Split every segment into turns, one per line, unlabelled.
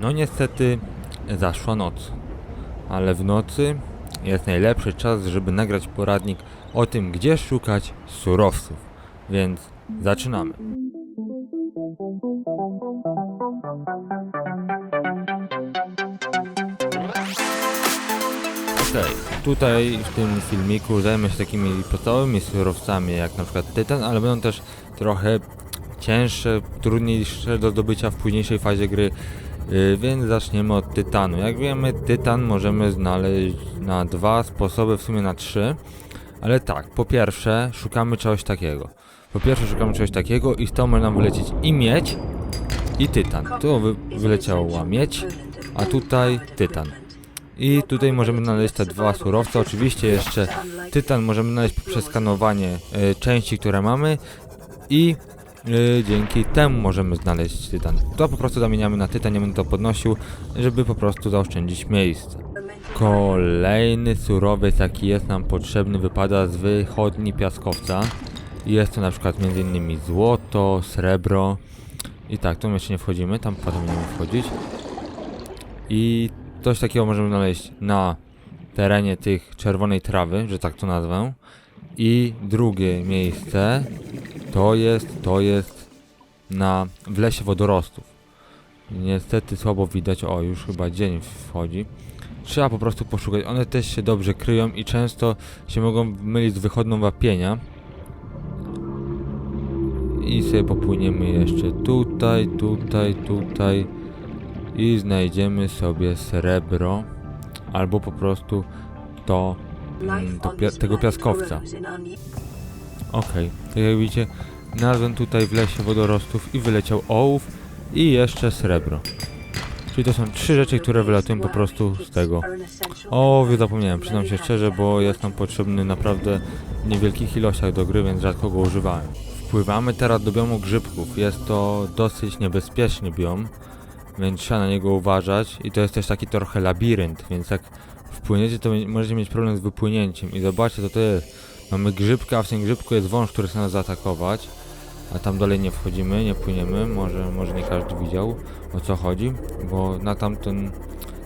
No niestety zaszła noc, ale w nocy jest najlepszy czas, żeby nagrać poradnik o tym, gdzie szukać surowców. Więc zaczynamy. Okej, tutaj w tym filmiku zajmę się takimi podstawowymi surowcami jak na przykład tytan, ale będą też trochę cięższe, trudniejsze do zdobycia w późniejszej fazie gry, więc zaczniemy od tytanu. Jak wiemy, tytan możemy znaleźć na dwa sposoby, w sumie na trzy, ale tak, po pierwsze szukamy czegoś takiego. Po pierwsze szukamy czegoś takiego i z to może nam wylecieć i miedź, i tytan. Tu wy wyleciała miedź, a tutaj tytan. I tutaj możemy znaleźć te dwa surowce. Oczywiście jeszcze tytan możemy znaleźć poprzez skanowanie e, części, które mamy i e, dzięki temu możemy znaleźć tytan. To po prostu zamieniamy na tytan, nie będę to podnosił, żeby po prostu zaoszczędzić miejsce. Kolejny surowiec, jaki jest nam potrzebny, wypada z wychodni piaskowca. Jest to na przykład m.in. złoto, srebro. I tak, tu jeszcze nie wchodzimy, tam potem będziemy wchodzić. I coś takiego możemy znaleźć na terenie tych czerwonej trawy, że tak to nazwę. I drugie miejsce to jest, to jest na, w lesie wodorostów. Niestety słabo widać, o już chyba dzień wchodzi. Trzeba po prostu poszukać, one też się dobrze kryją i często się mogą mylić z wychodną wapienia. I sobie popłyniemy jeszcze tutaj, tutaj, tutaj i znajdziemy sobie srebro albo po prostu to, mm, to pia tego piaskowca. Okej, tak jak widzicie, znalazłem tutaj w lesie wodorostów i wyleciał ołów i jeszcze srebro. Czyli to są trzy rzeczy, które wylatują po prostu z tego. O, zapomniałem, przyznam się szczerze, bo jest nam potrzebny naprawdę w niewielkich ilościach do gry, więc rzadko go używałem. Wpływamy teraz do biomu grzybków. Jest to dosyć niebezpieczny biom, więc trzeba na niego uważać. I to jest też taki trochę labirynt, więc jak wpłyniecie, to możecie mieć problem z wypłynięciem. I zobaczcie, co to jest. Mamy grzybka, a w tym grzybku jest wąż, który chce nas zaatakować. A tam dalej nie wchodzimy, nie płyniemy. Może, może nie każdy widział o co chodzi, bo na tamten,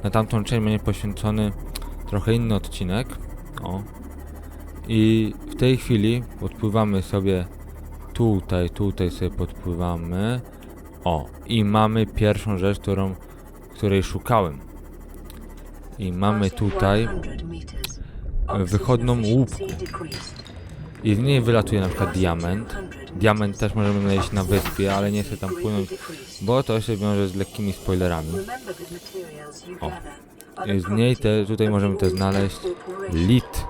na tamtą część będzie poświęcony trochę inny odcinek. O. I w tej chwili podpływamy sobie tutaj, tutaj sobie podpływamy. O, i mamy pierwszą rzecz, którą, której szukałem. I mamy tutaj wychodną łupku. I z niej wylatuje na przykład diament. Diament też możemy znaleźć na wyspie, ale nie chcę tam płynąć, bo to się wiąże z lekkimi spoilerami.
O.
I z niej te, tutaj możemy też znaleźć lit,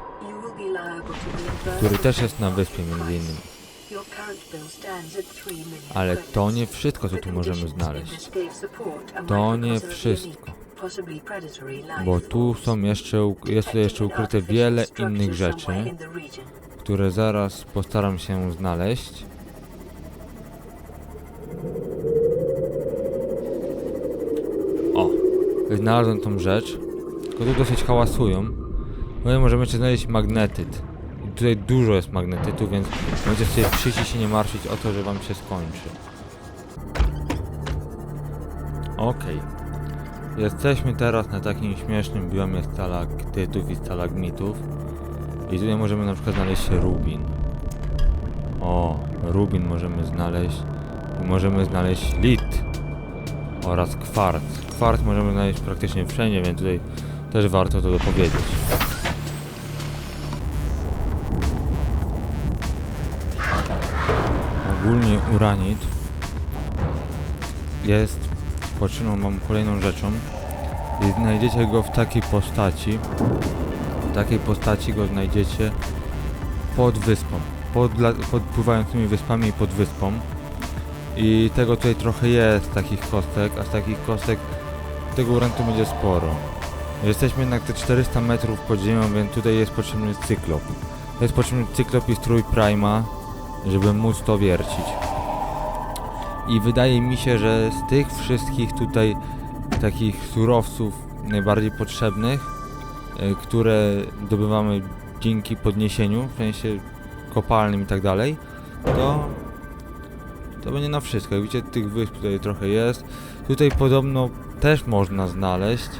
który też jest na wyspie między innymi.
Ale to nie wszystko, co tu możemy znaleźć. To nie wszystko.
Bo tu są jeszcze, jest jeszcze ukryte wiele innych rzeczy, które zaraz postaram się znaleźć. O, znalazłem tą rzecz, tylko tu dosyć hałasują. No i możemy jeszcze znaleźć magnetyt. Tutaj dużo jest magnetytu, więc będziecie sobie przyjść i się nie martwić o to, że wam się skończy. Okej. Jesteśmy teraz na takim śmiesznym biomie stalaktytów i stalagmitów. I tutaj możemy na przykład znaleźć rubin. O, rubin możemy znaleźć. I możemy znaleźć lit. Oraz kwarc. Kwarc możemy znaleźć praktycznie wszędzie, więc tutaj też warto to dopowiedzieć. Ogólnie uranit jest poczyną mam kolejną rzeczą i znajdziecie go w takiej postaci. W takiej postaci go znajdziecie pod wyspą. Pod, pod pływającymi wyspami i pod wyspą. I tego tutaj trochę jest takich kostek a z takich kostek tego urantu będzie sporo. Jesteśmy jednak te 400 metrów pod ziemią więc tutaj jest potrzebny cyklop. Jest potrzebny cyklop i strój Prima żeby móc to wiercić. I wydaje mi się, że z tych wszystkich tutaj takich surowców najbardziej potrzebnych, e, które zdobywamy dzięki podniesieniu, w sensie kopalnym i tak dalej, to to będzie na wszystko. Jak widzicie, tych wysp tutaj trochę jest. Tutaj podobno też można znaleźć,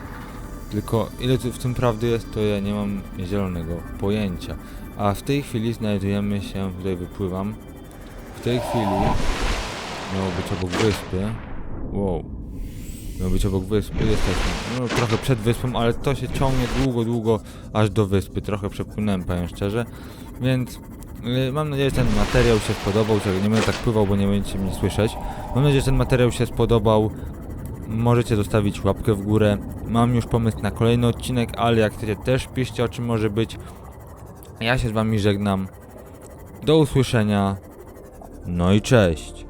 tylko ile tu w tym prawdy jest, to ja nie mam zielonego pojęcia. A w tej chwili znajdujemy się, tutaj wypływam, w tej chwili miało być obok wyspy. Wow. Miało być obok wyspy, jesteśmy. No, trochę przed wyspą, ale to się ciągnie długo, długo aż do wyspy. Trochę przepłynąłem, powiem szczerze. Więc yy, mam nadzieję, że ten materiał się spodobał. Czekaj, nie będę tak pływał, bo nie będziecie mnie słyszeć. Mam nadzieję, że ten materiał się spodobał. Możecie zostawić łapkę w górę. Mam już pomysł na kolejny odcinek, ale jak chcecie też piszcie o czym może być. Ja się z wami żegnam. Do usłyszenia. No i cześć.